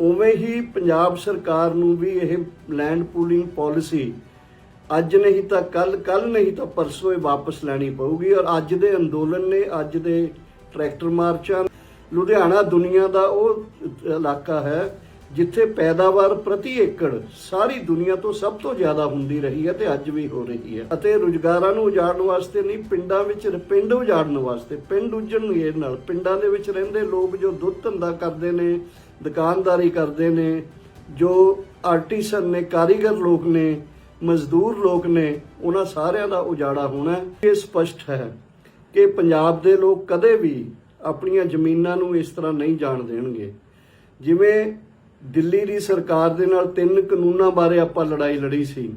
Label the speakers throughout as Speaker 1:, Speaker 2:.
Speaker 1: ਉਵੇਂ ਹੀ ਪੰਜਾਬ ਸਰਕਾਰ ਨੂੰ ਵੀ ਇਹ ਲੈਂਡ ਪੂਲਿੰਗ ਪਾਲਿਸੀ ਅੱਜ ਨਹੀਂ ਤਾਂ ਕੱਲ ਕੱਲ ਨਹੀਂ ਤਾਂ ਪਰਸੋਂ ਇਹ ਵਾਪਸ ਲੈਣੀ ਪਊਗੀ ਔਰ ਅੱਜ ਦੇ ਅੰਦੋਲਨ ਨੇ, ਅੱਜ ਦੇ ਟਰੈਕਟਰ ਮਾਰਚਾਂ ਲੁਧਿਆਣਾ ਦੁਨੀਆ ਦਾ ਉਹ ਇਲਾਕਾ ਹੈ ਜਿੱਥੇ ਪੈਦਾਵਾਰ ਪ੍ਰਤੀ ਏਕੜ ਸਾਰੀ ਦੁਨੀਆ ਤੋਂ ਸਭ ਤੋਂ ਜ਼ਿਆਦਾ ਹੁੰਦੀ ਰਹੀ ਹੈ ਤੇ ਅੱਜ ਵੀ ਹੋ ਰਹੀ ਹੈ। ਅਤੇ ਰੁਜ਼ਗਾਰਾਂ ਨੂੰ ਉਜਾੜਨ ਵਾਸਤੇ ਨਹੀਂ, ਪਿੰਡਾਂ ਵਿੱਚ ਪਿੰਡ ਉਜਾੜਨ ਵਾਸਤੇ, ਪਿੰਡ ਉਜੜਨਗੇ ਨਾਲ, ਪਿੰਡਾਂ ਦੇ ਵਿੱਚ ਰਹਿੰਦੇ ਲੋਕ ਜੋ ਦੁੱਧ ਧੰਦਾ ਕਰਦੇ ਨੇ, ਦੁਕਾਨਦਾਰੀ ਕਰਦੇ ਨੇ, ਜੋ ਆਰਟੀਸਨ ਨੇ, ਕਾਰੀਗਰ ਲੋਕ ਨੇ, ਮਜ਼ਦੂਰ ਲੋਕ ਨੇ, ਉਹਨਾਂ ਸਾਰਿਆਂ ਦਾ ਉਜਾੜਾ ਹੋਣਾ ਇਹ ਸਪਸ਼ਟ ਹੈ ਕਿ ਪੰਜਾਬ ਦੇ ਲੋਕ ਕਦੇ ਵੀ ਆਪਣੀਆਂ ਜ਼ਮੀਨਾਂ ਨੂੰ ਇਸ ਤਰ੍ਹਾਂ ਨਹੀਂ ਜਾਣ ਦੇਣਗੇ। ਜਿਵੇਂ ਦਿੱਲੀ ਦੀ ਸਰਕਾਰ ਦੇ ਨਾਲ ਤਿੰਨ ਕਾਨੂੰਨਾਂ ਬਾਰੇ ਆਪਾਂ ਲੜਾਈ ਲੜੀ ਸੀ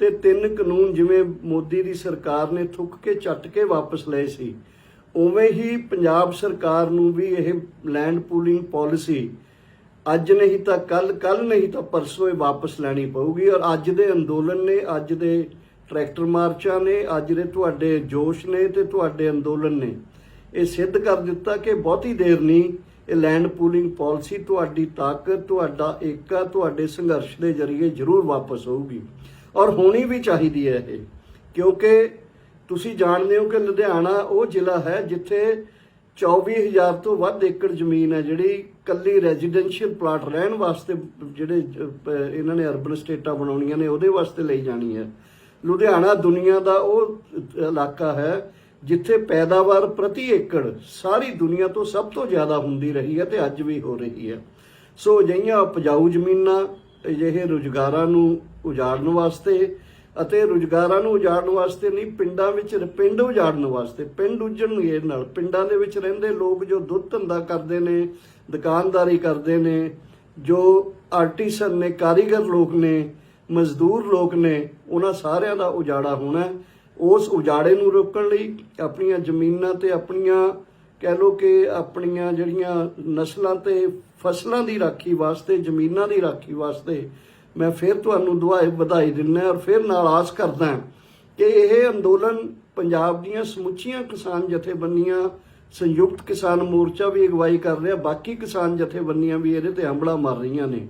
Speaker 1: ਤੇ ਤਿੰਨ ਕਾਨੂੰਨ ਜਿਵੇਂ ਮੋਦੀ ਦੀ ਸਰਕਾਰ ਨੇ ਥੁੱਕ ਕੇ ਚੱਟ ਕੇ ਵਾਪਸ ਲਏ ਸੀ, ਉਵੇਂ ਹੀ ਪੰਜਾਬ ਸਰਕਾਰ ਨੂੰ ਵੀ ਇਹ ਲੈਂਡ ਪੂਲਿੰਗ ਪਾਲਿਸੀ ਅੱਜ ਨਹੀਂ ਤਾਂ ਕੱਲ ਕੱਲ ਨਹੀਂ ਤਾਂ ਪਰਸੋਂ ਇਹ ਵਾਪਸ ਲੈਣੀ ਪਊਗੀ ਔਰ ਅੱਜ ਦੇ ਅੰਦੋਲਨ ਨੇ, ਅੱਜ ਦੇ ਟਰੈਕਟਰ ਮਾਰਚਾਂ ਨੇ, ਅੱਜ ਦੇ ਤੁਹਾਡੇ ਜੋਸ਼ ਨੇ ਤੇ ਤੁਹਾਡੇ ਅੰਦੋਲਨ ਨੇ। ਇਹ ਸਿੱਧ ਕਰ ਦਿੱਤਾ ਕਿ ਬਹੁਤੀ ਦੇਰ ਨਹੀਂ ਇਹ ਲੈਂਡ ਪੂਲਿੰਗ ਪਾਲਿਸੀ ਤੁਹਾਡੀ ਤਾਕਤ, ਤੁਹਾਡਾ ਏਕਾ ਤੁਹਾਡੇ ਸੰਘਰਸ਼ ਦੇ ਜ਼ਰੀਏ ਜ਼ਰੂਰ ਵਾਪਸ ਹੋਊਗੀ। ਔਰ ਹੋਣੀ ਵੀ ਚਾਹੀਦੀ ਹੈ ਇਹ, ਕਿਉਂਕਿ ਤੁਸੀਂ ਜਾਣਦੇ ਹੋ ਕਿ ਲੁਧਿਆਣਾ ਉਹ ਜ਼ਿਲ੍ਹਾ ਹੈ ਜਿੱਥੇ 24000 ਤੋਂ ਵੱਧ ਏਕੜ ਜ਼ਮੀਨ ਹੈ ਜਿਹੜੀ ਕੱਲੀ ਰੈਜ਼ੀਡੈਂਸ਼ੀਅਲ ਪਲਾਟ ਰਹਿਣ ਵਾਸਤੇ ਜਿਹੜੇ ਇਹਨਾਂ ਨੇ ਅਰਬਨ ਸਟੇਟਾਂ ਬਣਾਉਣੀਆਂ ਨੇ ਉਹਦੇ ਵਾਸਤੇ ਲਈ ਜਾਣੀ ਹੈ। ਲੁਧਿਆਣਾ ਦੁਨੀਆ ਦਾ ਉਹ ਇਲਾਕਾ ਹੈ ਜਿੱਥੇ ਪੈਦਾਵਾਰ ਪ੍ਰਤੀ ਏਕੜ ਸਾਰੀ ਦੁਨੀਆ ਤੋਂ ਸਭ ਤੋਂ ਜ਼ਿਆਦਾ ਹੁੰਦੀ ਰਹੀ ਹੈ ਤੇ ਅੱਜ ਵੀ ਹੋ ਰਹੀ ਹੈ। ਸੋ ਅਜਿਹੀਆਂ ਉਪਜਾਊ ਜ਼ਮੀਨਾਂ, ਅਜਿਹੇ ਰੁਜ਼ਗਾਰਾਂ ਨੂੰ ਉਜਾੜਨ ਵਾਸਤੇ ਅਤੇ ਰੁਜ਼ਗਾਰਾਂ ਨੂੰ ਉਜਾੜਨ ਵਾਸਤੇ ਨਹੀਂ, ਪਿੰਡਾਂ ਵਿੱਚ ਪਿੰਡ ਉਜਾੜਨ ਵਾਸਤੇ, ਪਿੰਡ ਉਜੜਨਗੇ ਨਾਲ, ਪਿੰਡਾਂ ਦੇ ਵਿੱਚ ਰਹਿੰਦੇ ਲੋਕ ਜੋ ਦੁੱਧ ਧੰਦਾ ਕਰਦੇ ਨੇ, ਦੁਕਾਨਦਾਰੀ ਕਰਦੇ ਨੇ, ਜੋ ਆਰਟੀਸਨ ਨੇ, ਕਾਰੀਗਰ ਲੋਕ ਨੇ, ਮਜ਼ਦੂਰ ਲੋਕ ਨੇ, ਉਹਨਾਂ ਸਾਰਿਆਂ ਦਾ ਉਜਾੜਾ ਹੋਣਾ ਉਸ ਉਜਾੜੇ ਨੂੰ ਰੋਕਣ ਲਈ ਆਪਣੀਆਂ ਜ਼ਮੀਨਾਂ ਤੇ ਆਪਣੀਆਂ ਕਹਿ ਲੋ ਕਿ ਆਪਣੀਆਂ ਜਿਹੜੀਆਂ ਨਸਲਾਂ ਤੇ ਫਸਲਾਂ ਦੀ ਰਾਖੀ ਵਾਸਤੇ, ਜ਼ਮੀਨਾਂ ਦੀ ਰਾਖੀ ਵਾਸਤੇ ਮੈਂ ਫਿਰ ਤੁਹਾਨੂੰ ਦੁਆਏ ਵਧਾਈ ਦਿੰਦਾ ਔਰ ਫਿਰ ਨਾਲ ਆਸ ਕਰਦਾ ਕਿ ਇਹ ਅੰਦੋਲਨ ਪੰਜਾਬ ਦੀਆਂ ਸਮੁੱਚੀਆਂ ਕਿਸਾਨ ਜਥੇਬੰਦੀਆਂ, ਸੰਯੁਕਤ ਕਿਸਾਨ ਮੋਰਚਾ ਵੀ ਅਗਵਾਈ ਕਰ ਰਿਹਾ, ਬਾਕੀ ਕਿਸਾਨ ਜਥੇਬੰਦੀਆਂ ਵੀ ਇਹਦੇ ਤੇ ਹਮਲਾ ਮਾਰ ਰਹੀਆਂ ਨੇ।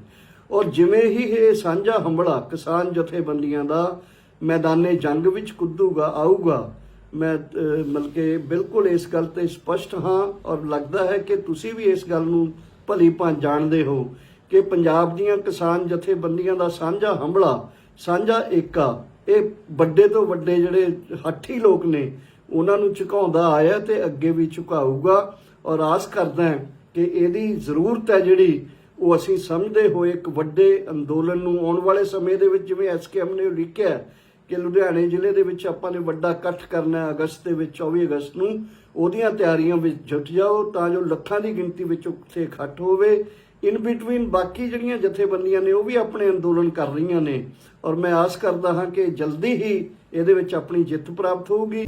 Speaker 1: ਔਰ ਜਿਵੇਂ ਹੀ ਇਹ ਸਾਂਝਾ ਹਮਲਾ ਕਿਸਾਨ ਜਥੇਬੰਦੀਆਂ ਦਾ ਮੈਦਾਨੇ ਜੰਗ ਵਿੱਚ ਕੁੱਦੂਗਾ ਆਊਗਾ। ਮੈਂ ਅਹ, ਮਤਲਬ ਕਿ ਬਿਲਕੁਲ ਇਸ ਗੱਲ ਤੇ ਸਪਸ਼ਟ ਹਾਂ ਔਰ ਲੱਗਦਾ ਹੈ ਕਿ ਤੁਸੀਂ ਵੀ ਇਸ ਗੱਲ ਨੂੰ ਭਲੀ ਭਾਂਤ ਜਾਣਦੇ ਹੋ ਕਿ ਪੰਜਾਬ ਦੀਆਂ ਕਿਸਾਨ ਜਥੇਬੰਦੀਆਂ ਦਾ ਸਾਂਝਾ ਹਮਲਾ ਸਾਂਝਾ ਏਕਾ ਇਹ ਵੱਡੇ ਤੋਂ ਵੱਡੇ ਜਿਹੜੇ ਹੱਠੀ ਲੋਕ ਨੇ ਉਹਨਾਂ ਨੂੰ ਝੁਕਾਉਂਦਾ ਆਇਆ ਤੇ ਅੱਗੇ ਵੀ ਝੁਕਾਊਗਾ ਔਰ ਆਸ ਕਰਦਾ ਹਾਂ ਕਿ ਇਹਦੀ ਜ਼ਰੂਰਤ ਹੈ ਜਿਹੜੀ ਉਹ ਅਸੀਂ ਸਮਝਦੇ ਹੋਏ ਇੱਕ ਵੱਡੇ ਅੰਦੋਲਨ ਨੂੰ ਆਉਣ ਵਾਲੇ ਸਮੇਂ ਦੇ ਵਿੱਚ ਜਿਵੇਂ ਐਸਕੇਐਮ ਨੇ ਲਿਖਿਆ ਕਿ ਲੁਧਿਆਣੇ ਜ਼ਿਲ੍ਹੇ ਦੇ ਵਿੱਚ ਆਪਾਂ ਨੇ ਵੱਡਾ ਇਕੱਠ ਕਰਨਾ ਹੈ ਅਗਸਤ ਦੇ ਵਿੱਚ 24 ਅਗਸਤ ਨੂੰ। ਉਹਦੀਆਂ ਤਿਆਰੀਆਂ ਵਿੱਚ ਜੁਟ ਜਾਓ ਤਾਂ ਜੋ ਲੱਖਾਂ ਦੀ ਗਿਣਤੀ ਵਿੱਚ ਉੱਥੇ ਇਕੱਠ ਹੋਵੇ। ਇਨ ਬਿਟਵੀਨ ਬਾਕੀ ਜਿਹੜੀਆਂ ਜਥੇਬੰਦੀਆਂ ਨੇ, ਉਹ ਵੀ ਆਪਣੇ ਅੰਦੋਲਨ ਕਰ ਰਹੀਆਂ ਨੇ। ਔਰ ਮੈਂ ਆਸ ਕਰਦਾ ਹਾਂ ਕਿ ਜਲਦੀ ਹੀ ਇਹਦੇ ਵਿੱਚ ਆਪਣੀ ਜਿੱਤ ਪ੍ਰਾਪਤ ਹੋਊਗੀ।